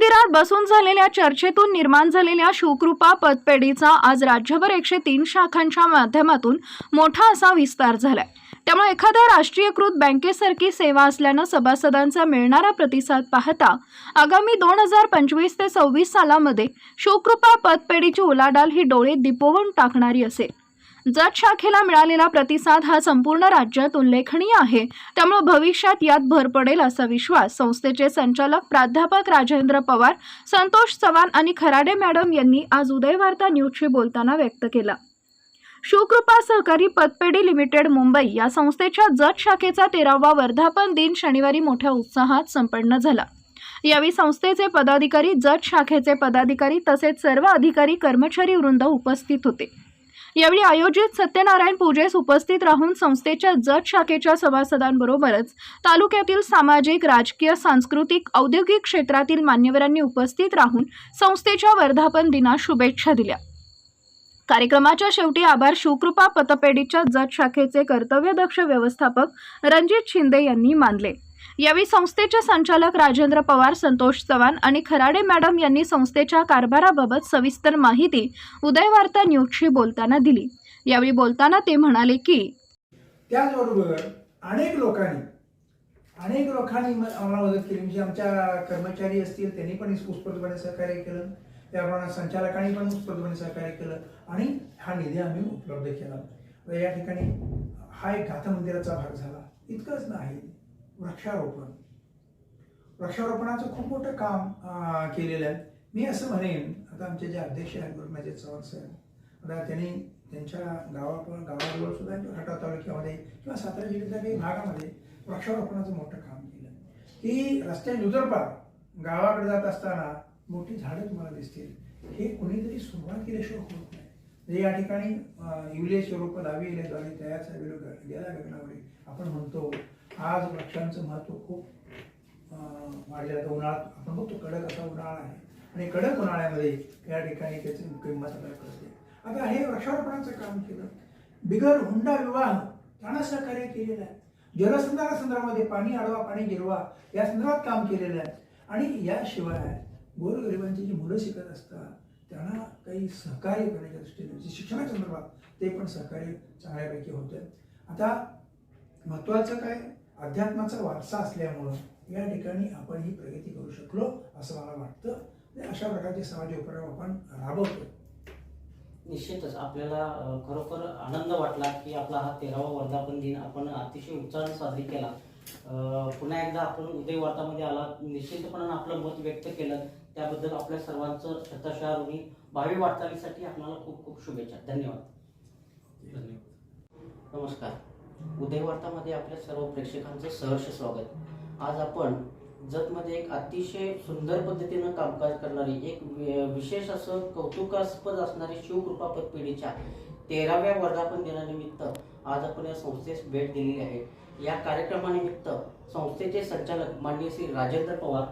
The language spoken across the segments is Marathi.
मंदिरात बसून झालेल्या चर्चेतून निर्माण झालेल्या शिवकृपा पतपेढीचा आज राज्यभर एकशे तीन शाखांच्या माध्यमातून मोठा असा विस्तार झालाय. त्यामुळे एखाद्या राष्ट्रीयकृत बँकेसारखी सेवा असल्यानं सभासदांचा मिळणारा प्रतिसाद पाहता आगामी दोन हजार पंचवीस ते सव्वीस सालामध्ये शिवकृपा पतपेढीची उलाढाल ही डोळे दिपवून टाकणारी असेल. जत शाखेला मिळालेला प्रतिसाद हा संपूर्ण राज्यात उल्लेखनीय आहे. त्यामुळे भविष्यात यात भर पडेल असा विश्वास संस्थेचे संचालक प्राध्यापक राजेंद्र पवार संतोष चव्हाण आणि खराडे मॅडम यांनी आज उदयवार्ता न्यूजशी बोलताना व्यक्त केला. शिवकृपा सहकारी पतपेढी लिमिटेड मुंबई या संस्थेच्या जत शाखेचा तेरावा वर्धापन दिन शनिवारी मोठ्या उत्साहात संपन्न झाला. यावेळी संस्थेचे पदाधिकारी जत शाखेचे पदाधिकारी तसेच सर्व अधिकारी कर्मचारी वृंद उपस्थित होते. यावेळी आयोजित सत्यनारायण पूजेस उपस्थित राहून संस्थेच्या जत शाखेच्या सभासदांबरोबरच तालुक्यातील सामाजिक राजकीय सांस्कृतिक औद्योगिक क्षेत्रातील मान्यवरांनी उपस्थित राहून संस्थेच्या वर्धापन दिनास शुभेच्छा दिल्या. कार्यक्रमाच्या शेवटी आभार शिवकृपा पतपेढीच्या जत शाखेचे कर्तव्यदक्ष व्यवस्थापक रणजित शिंदे यांनी मानले. यावेळी संस्थेचे संचालक राजेंद्र पवार संतोष चव्हाण आणि खराडे मॅडम यांनी संस्थेच्या कारभाराबाबत सविस्तर माहिती उदयवार्ता न्यूजशी बोलताना दिली. यावेळी बोलताना ते म्हणाले की त्याचबरोबर अनेक लोकांनी अनेक लोकांनी आम्हाला मदत केली. म्हणजे आमच्या कर्मचारी असतील त्यांनी पण उत्स्फूर्तपणे सहकार्य केलं. त्याप्रमाणे संचालकांनी पण उत्स्फूर्तपणे सहकार्य केलं. आणि हा निधी आम्ही उपलब्ध केला. या ठिकाणी हा एक गाथा भाग झाला. इतकंच नाही. वृक्षारोपण. वृक्षारोपणाचं खूप मोठं काम केलेलं आहे. मी असं म्हणेन आता आमचे जे अध्यक्ष आहेत गुरुनाथजी चव्हाण साहेब आता त्यांनी त्यांच्या गावापण गावाजवळ सुद्धा खटाव तालुक्यामध्ये किंवा सातारा जिल्ह्याच्या काही भागामध्ये वृक्षारोपणाचं मोठं काम केलं. की रस्त्या नुजरपार गावाकडे जात असताना मोठी झाडं तुम्हाला दिसतील. हे कोणीतरी सुरुवात केल्याशिवाय होत नाही. म्हणजे या ठिकाणी युले स्वरूप येण्याद्वारे तयारचा विरोध गेल्या गगनावरी. आपण म्हणतो आज वृक्षांचं महत्त्व खूप वाढलेलं आहे उन्हाळ्यात आपण बघतो कडक असा उन्हाळा आहे. आणि कडक उन्हाळ्यामध्ये या ठिकाणी त्याची किंमत आपल्याला कळते. आता हे वृक्षारोपणाचं काम केलं. बिगर हुंडा विवाह त्यांना सहकार्य केलेलं आहे. जलसंधारा संदर्भामध्ये पाणी आडवा पाणी गिरवा या संदर्भात काम केलेलं आहे. आणि याशिवाय गोरगरिबांची जी मुलं शिकत असतात त्यांना काही सहकार्य करण्याच्या दृष्टीने म्हणजे शिक्षणाच्या संदर्भात ते पण सहकार्य चांगल्यापैकी होतं आता महत्त्वाचं काय? अध्यात्माचा वारसा असल्यामुळं या ठिकाणी आपण ही प्रगती करू शकलो असं मला वाटतं. अशा प्रकारचे समाज उपक्रम आपण राबवतो निश्चितच आपल्याला खरोखर आनंद वाटला की आपला हा तेरावा वर्धापन दिन आपण अतिशय उत्साहाने साजरी केला. पुन्हा एकदा आपण उदय वार्तामध्ये आला. निश्चितपणे आपलं मत व्यक्त केलं. त्याबद्दल आपल्या सर्वांचं शतशः ऋणी भावी वाटचालीसाठी आपल्याला खूप खूप शुभेच्छा. धन्यवाद. नमस्कार. उदयवार्तामध्ये आपल्या सर्व प्रेक्षकांचं सहर्ष स्वागत. आज आपण जतमध्ये एक अतिशय सुंदर पद्धतीनं कामकाज करणारी एक विशेष असं कौतुकास्पद असणारी शिवकृपा पिढीच्या तेराव्या वर्धापन दिनानिमित्त आज आपण या संस्थेस भेट दिलेली आहे. या कार्यक्रमानिमित्त संस्थेचे संचालक माननीय श्री राजेंद्र पवार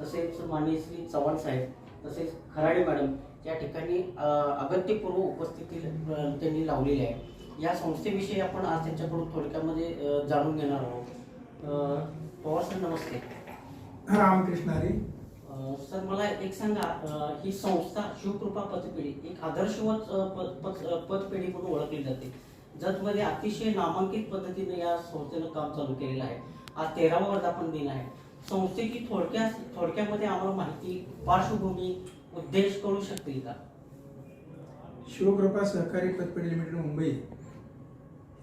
तसेच माननीय श्री चव्हाण साहेब तसेच खराडे मॅडम या ठिकाणी अगत्यपूर्व उपस्थिती त्यांनी लावलेली आहे. या संस्थेविषयी आपण आज त्यांच्याकडून थोडक्यामध्ये जाणून घेणार आहोत. पवार सर नमस्ते. रामकृष्ण हरी अ, सर मला एक सांगा ही संस्था शिवकृपा पतपेढी एक आदर्शवत पतपेढी म्हणून ओळखली जाते. जतमध्ये अतिशय नामांकित पद्धतीने या संस्थेनं काम चालू केलेलं आहे. आज तेरावा वर्धापन दिन आहे. संस्थेची थोडक्यात थोडक्यामध्ये आम्हाला माहिती पार्श्वभूमी उद्देश कळू शकतील का? शिवकृपा सहकारी पतपेढी लिमिटेड मुंबई.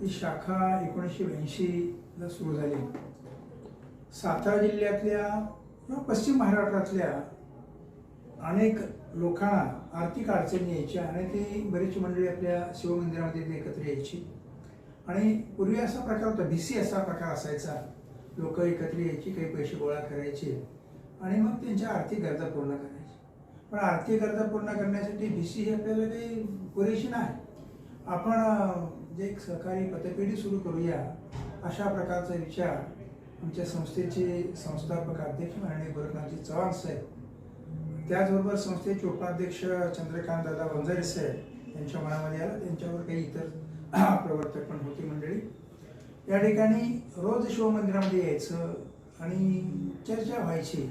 ही शाखा एकोणीसशे ब्याऐंशीला सुरू झाली. सातारा जिल्ह्यातल्या किंवा पश्चिम महाराष्ट्रातल्या अनेक लोकांना आर्थिक अडचणी यायच्या आणि ती बरीचशी मंडळी आपल्या शिवमंदिरामध्ये एकत्र यायची. आणि पूर्वी असा प्रकार होता भिसी असा प्रकार असायचा. लोक एकत्र यायची काही पैसे गोळा करायचे आणि मग त्यांच्या आर्थिक गरजा पूर्ण करायची. पण आर्थिक गरजा पूर्ण करण्यासाठी भिसी ही आपल्याला काही पुरेशी नाही. आपण म्हणजे जे एक सहकारी पतपेढी सुरू करूया अशा प्रकारचा विचार आमच्या संस्थेचे संस्थापक अध्यक्ष माननीय गोरखनाथजी चव्हाण साहेब त्याचबरोबर संस्थेचे उपाध्यक्ष चंद्रकांत दादा वंजारे साहेब यांच्या मनामध्ये आला. त्यांच्यावर काही इतर प्रवर्तक पण होती मंडळी. या ठिकाणी रोज शिवमंदिरामध्ये यायचं आणि चर्चा व्हायची.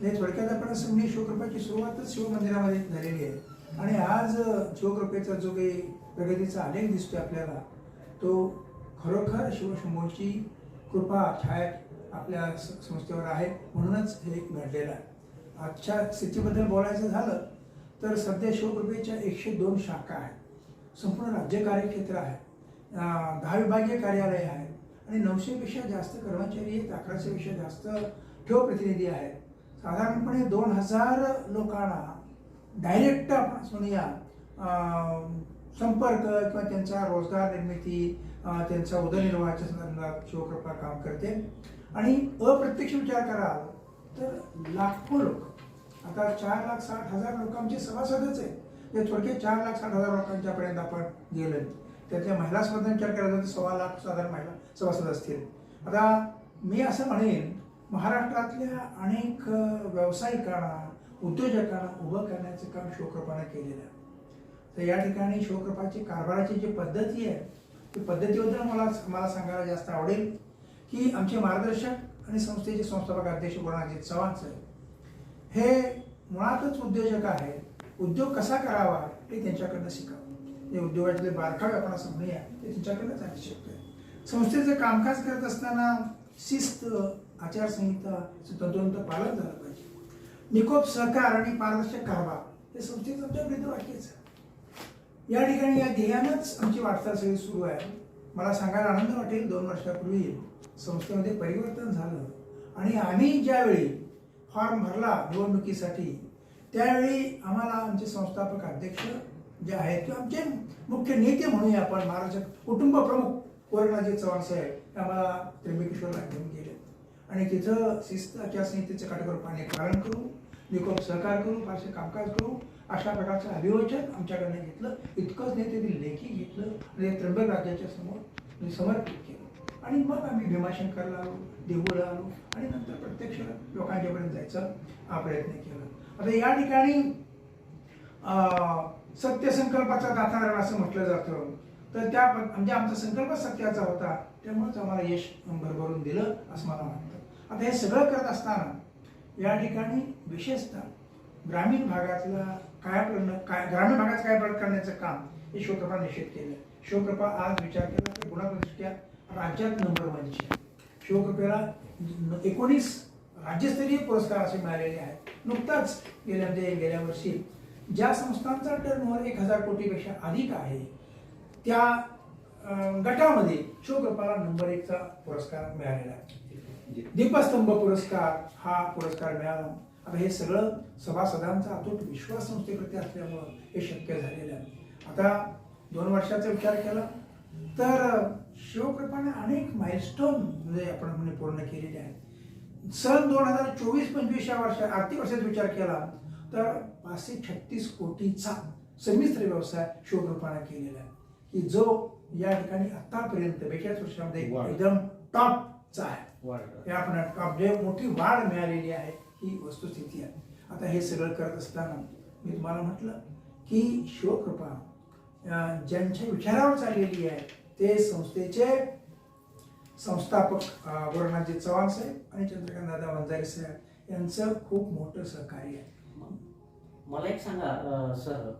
म्हणजे थोडक्यात आपण असं म्हणजे शिवकृपेची सुरुवातच शिवमंदिरामध्ये झालेली आहे. आणि आज शिवकृपेचा जो काही प्रगतीचा आलेख दिसतोय आपल्याला. तो खरोखर शिवशंभूची कृपा छाया आपल्या संस्थेवर आहे म्हणूनच हे एक घडलेलं आहे. आजच्या स्थितीबद्दल बोलायचं झालं तर सध्या शिवकृपेच्या एकशे दोन शाखा आहेत. संपूर्ण राज्य कार्यक्षेत्र आहे. दहा विभागीय कार्यालय आहे आणि नऊशेपेक्षा जास्त कर्मचारी आहेत अकराशेपेक्षा जास्त ठेव प्रतिनिधी आहेत. साधारणपणे दोन हजार लोकांना डायरेक्ट आपण म्हणूया संपर्क किंवा त्यांचा रोजगार निर्मिती त्यांचा उदरनिर्वाहाच्या संदर्भात शिवकृपा काम करते. आणि अप्रत्यक्ष विचार कराल तर लाखो लोक आता चार लाख साठ हजार लोकांचे सभासदच आहे ते थोडक्यात चार लाख साठ हजार लोकांच्यापर्यंत आपण गेलो त्यातल्या महिला स्पर्धा विचार केला तर सव्वा लाख साधारण महिला सभासद असतील. आता मी असं म्हणेन महाराष्ट्रातल्या अनेक व्यावसायिकांना उद्योजकांना उभं करण्याचं काम शिवकृपाने केलेलं आहे. तर या ठिकाणी शिवकृपाची कारभाराची जी पद्धती आहे ती पद्धतीबद्दल मला मला सांगायला जास्त आवडेल की आमचे मार्गदर्शक आणि संस्थेचे संस्थापक अध्यक्ष गुरुनाथजी चव्हाण साहेब हे मुळातच उद्योजक आहेत. उद्योग कसा करावा हे त्यांच्याकडनं शिकावं. जे उद्योगातले बारकावे आपण असं म्हणूया ते त्यांच्याकडनंच शक्य आहे. संस्थेचं कामकाज करत असताना शिस्त आचारसंहिता तंतोतंत पालन झालं पाहिजे. निकोप सहकार आणि पारदर्शक कारभार हे संस्थेचं आमच्या ब्रीदवाक्यच आहे. या ठिकाणी या ध्येयानंच आमची वाटचाल सगळी सुरू आहे. मला सांगायला आनंद वाटेल दोन वर्षापूर्वी संस्थेमध्ये परिवर्तन झालं आणि आम्ही ज्यावेळी फॉर्म भरला निवडणुकीसाठी त्यावेळी आम्हाला आमचे संस्थापक अध्यक्ष जे आहेत किंवा आमचे मुख्य नेते म्हणूया आपण महाराष्ट्र कुटुंब प्रमुख कोरणाजी चव्हाण साहेब आम्हाला त्र्यंबकेश्वरला घेऊन गेले. आणि तिथं शिस्त आचारसंहितेचं काटेकोरपणे पालन करू निकोप सहकार करू फारसे कामकाज करू अशा प्रकारचं अभिवचन आमच्याकडनं घेतलं. इतकंच नाही ते लेखी घेतलं आणि त्र्यंबक राज्याच्या समोर समर्पित केलं. आणि मग आम्ही भीमाशंकरला आलो देहूला आलो आणि नंतर प्रत्यक्ष लोकांच्यापर्यंत जायचा हा प्रयत्न केला. आता या ठिकाणी सत्यसंकल्पाचा दातार असं म्हटलं जातं. तर त्या म्हणजे आमचा संकल्प सत्याचा होता. त्यामुळेच आम्हाला यश भरभरून दिलं असं मला वाटतं. आता हे सगळं करत असताना या ठिकाणी विशेषतः ग्रामीण भागातला कायापलट काय ग्रामीण भागात काय बळ करण्याचं काम हे शिवकृपा निश्चित केलं. शिवकृपा आज विचार केला तर गुणात्मकदृष्ट्या राज्यात नंबर वनची शिवकृपेला एकोणीस राज्यस्तरीय पुरस्कार असे मिळालेले आहेत. नुकताच गेल्या गेल्या वर्षी ज्या संस्थांचा टर्नओव्हर एक हजार कोटीपेक्षा अधिक आहे त्या गटामध्ये शिवकृपाला नंबर एकचा पुरस्कार मिळालेला आहे. दीपस्तंभ पुरस्कार हा पुरस्कार मिळाला. आता हे सगळं सभासदांचा अतूट विश्वास संस्थेप्रती असल्यामुळं हे शक्य झालेलं आहे. आता दोन वर्षाचा विचार केला तर शिवकृपाने अनेक माइलस्टोन म्हणजे आपण म्हणजे पूर्ण केलेले आहेत. सन दोन हजार चोवीस पंचवीस या वर्षा आर्थिक वर्षाचा विचार केला तर पाचशे छत्तीस कोटीचा संमिश्र व्यवसाय शिवकृपाने केलेला आहे. की जो या ठिकाणी आतापर्यंत बेचाळीस वर्षामध्ये. एकदम टॉपचा आहे. आपण टॉप जे मोठी वाढ मिळालेली आहे ही वस्तुस्थिती आहे. आता हे सगळं करत असताना मी तुम्हाला म्हटलं की शिवकृपा ज्यांच्या विचारावर चाललेली आहे ते संस्थेचे संस्थापक अं, गुरुनाथजी चव्हाण साहेब आणि चंद्रकांत दादा वंजारी साहेब यांचं खूप मोठं सहकार्य आहे. मला एक सांगा सर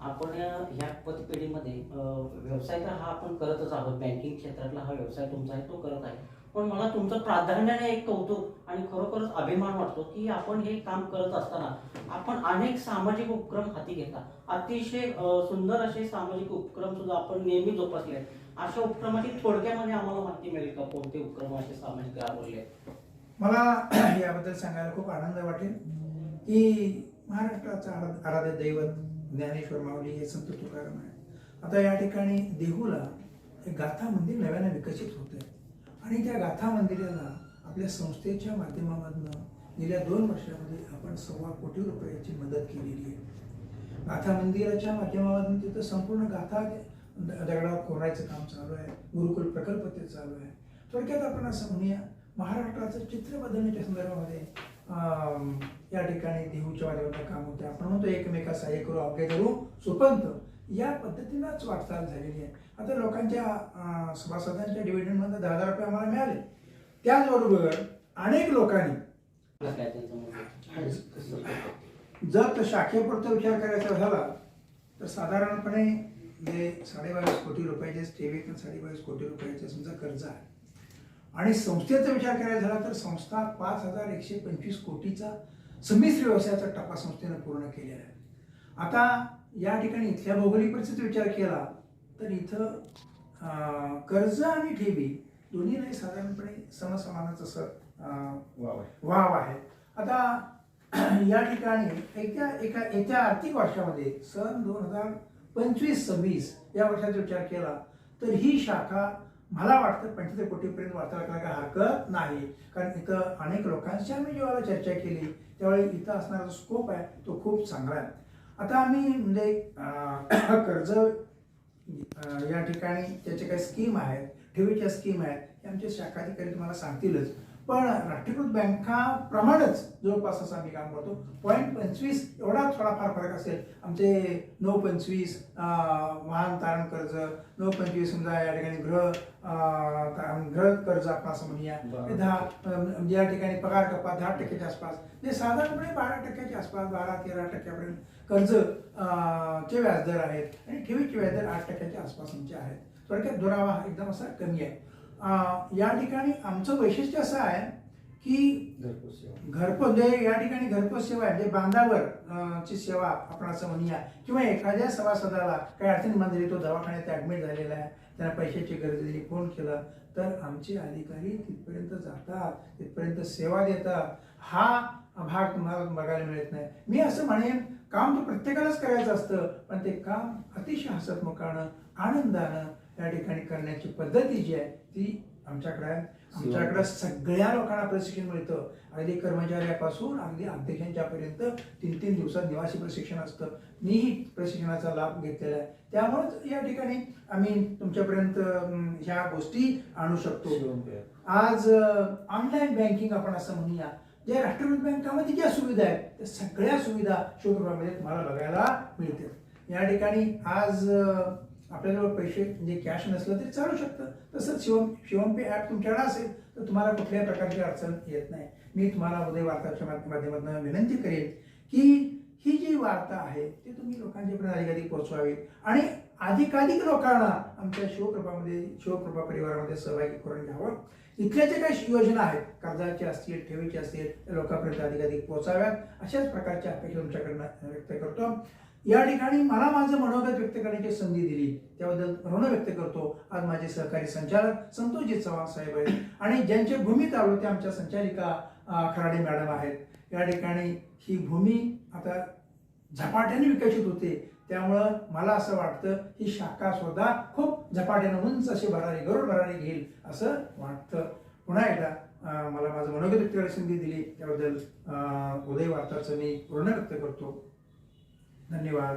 आपण या- ह्या पतपेढीमध्ये व्यवसाय तर हा आपण करतच आहोत. बँकिंग क्षेत्रातला हा व्यवसाय तुमचा आहे तो करत आहे. पण मला तुमचं प्राधान्याने एक कौतुक आणि खरोखरच अभिमान वाटतो की आपण हे काम करत असताना आपण अनेक सामाजिक उपक्रम हाती घेता अतिशय सुंदर असे सामाजिक उपक्रम सुद्धा आपण नेहमी जोपासले. आहेत अशा उपक्रमाची थोडक्यामध्ये आम्हाला माहिती मिळेल का? कोणते उपक्रम असे सामाजिक राबवले? मला याबद्दल सांगायला खूप आनंद वाटेल. की महाराष्ट्राचं आराध्य दैवत ज्ञानेश्वर माऊली हे संत तुकाराम आहे आता या ठिकाणी देहूला एक गाथा मंदिर नव्याने विकसित होत आहे आणि त्या गाथा मंदिराला आपल्या संस्थेच्या माध्यमामधनं गेल्या दोन वर्षामध्ये आपण सव्वा कोटी रुपयाची मदत केलेली आहे. गाथा मंदिराच्या माध्यमामधून तिथं संपूर्ण गाथा दगडावर कोरायचं काम चालू आहे. गुरुकुल प्रकल्प ते चालू आहे. थोडक्यात आपण असं म्हणूया महाराष्ट्राचं चित्र बदलण्याच्या संदर्भामध्ये अं, या ठिकाणी देहूच्या वाद्यावर काम होते आपण म्हणतो एकमेका सहाय्य करू अवघे करू सुपंत. या पद्धतीनंच वाटचाल झालेली आहे. आता लोकांच्या सभासदांच्या डिव्हिडंडमधनं दहा हजार रुपये आम्हाला मिळाले. त्याचबरोबर अनेक लोकांनी जर तर शाखेपुरता विचार करायचा झाला तर साधारणपणे जे साडेबावीस कोटी रुपयाचे ठेवीत साडेबावीस कोटी रुपयाचे समजा कर्ज आहे. आणि संस्थेचा विचार करायचा झाला तर संस्था पाच हजार एकशे पंचवीस कोटीचा संमिश्र व्यवसायाचा टप्पा संस्थेनं पूर्ण केलेला आहे. आता या ठिकाणी इथल्या भौगोलिक परिस्थितीचा विचार केला तर इथं कर्ज आणि ठेवी दोन्ही नाही साधारणपणे समसमानच असं वाव आहे. आता या ठिकाणी येत्या एका येत्या आर्थिक वर्षामध्ये सन दोन हजार पंचवीस सव्वीस या वर्षाचा विचार केला तर ही शाखा मला वाटतं पंच्याहत्तर कोटीपर्यंत वाचायला काही हरकत नाही. कारण इथं अनेक लोकांशी आम्ही जेव्हा चर्चा केली त्यावेळी इथं असणारा जो स्कोप आहे तो खूप चांगला आहे. आता आम्ही म्हणजे कर्ज या ठिकाणी त्याचे काही स्कीम आहेत ठेवीच्या स्कीम आहेत हे आमचे शाखाधिकारी तुम्हाला सांगतीलच. पण राष्ट्रीयकृत बँकाप्रमाणेच जवळपास असं आम्ही काम करतो. पॉईंट पंचवीस एवढा थोडाफार फरक असेल. आमचे नऊ पंचवीस वाहन तारण कर्ज नऊ पंचवीस समजा या ठिकाणी गृह गृह कर्ज आपण असं म्हणूया. दहा अं, या ठिकाणी पगार कपात दहा टक्क्याच्या आसपास. ते साधारणपणे बारा टक्क्याच्या आसपास बारा तेरा टक्क्यापर्यंत कर्ज चे व्याजदर आहेत आणि ठेवीचे व्याजदर आठ टक्क्याच्या आसपास आमचे आहेत. थोडक्यात दुरावा एकदम असा कमी आहे. या ठिकाणी आमचं वैशिष्ट्य असं आहे की घरपोच म्हणजे या ठिकाणी घरपोच सेवा आहे. म्हणजे बांधावर ची सेवा आपण असं म्हणूया. किंवा एखाद्या सभासदाला काही अडचण झाली तो दवाखान्यात ऍडमिट झालेला आहे. त्यांना पैशाची गरज झाली फोन केला तर आमचे अधिकारी तिथपर्यंत जातात तिथपर्यंत सेवा देतात. हा भाग तुम्हाला बघायला मिळत नाही. मी असं म्हणेन काम तर प्रत्येकालाच करायचं असतं पण ते काम अतिशय हसतमुखानं आनंदानं या ठिकाणी करण्याची पद्धती जी आहे ती आमच्याकडे आहे. आमच्याकडे सगळ्या लोकांना प्रशिक्षण मिळतं. अगदी कर्मचाऱ्यापासून अगदी अध्यक्षांच्यापर्यंत तीन तीन दिवसात निवासी प्रशिक्षण असतं. मीही प्रशिक्षणाचा लाभ घेतलेला आहे. त्यामुळेच या ठिकाणी आम्ही तुमच्यापर्यंत ह्या गोष्टी आणू शकतो. आज ऑनलाईन बँकिंग आपण असं म्हणूया. जे राष्ट्रीय बँकामध्ये ज्या सुविधा आहेत त्या सगळ्या सुविधा शिवकृपामध्ये तुम्हाला बघायला मिळतील. या ठिकाणी आज आपल्याजवळ पैसे म्हणजे कॅश नसलं तरी चालू शकतं. तसंच शिवम शिवमपे ॲप तुमच्याकडे असेल तर तुम्हाला कुठल्याही प्रकारची अडचण येत नाही. मी तुम्हाला उदय वार्ताच्या माध्यमातून विनंती करेन की ही जी वार्ता आहे ती तुम्ही लोकांच्यापर्यंत अधिकाधिक पोहोचवावी आणि अधिकाधिक लोकांना आमच्या शिवकृपामध्ये शिवकृपा परिवारामध्ये सहभागी करून घ्यावं. इथल्या ज्या काही योजना आहेत कर्जाची असतील ठेवीची असतील लोकांपर्यंत अधिकाधिक पोहोचाव्यात. अशाच प्रकारच्या अपेक्षा तुमच्याकडनं व्यक्त करतो. या ठिकाणी मला माझं मनोगत व्यक्त करण्याची संधी दिली. त्याबद्दल ऋण व्यक्त करतो. आज माझे सहकारी संचालक संतोषजी चव्हाण साहेब आहेत. आणि ज्यांच्या भूमी चालू त्या आमच्या संचालिका खराडे मॅडम आहेत. या ठिकाणी ही भूमी आता झपाट्याने विकसित होते. त्यामुळं मला असं वाटतं ही शाखा सुद्धा खूप झपाट्यानं उंच अशी भरारी गरुड भरारी घेईल असं वाटतं. पुन्हा एकदा मला माझं मनोगत व्यक्त करण्याची संधी दिली. त्याबद्दल उदय वार्ताचं मी ऋण व्यक्त करतो. धन्यवाद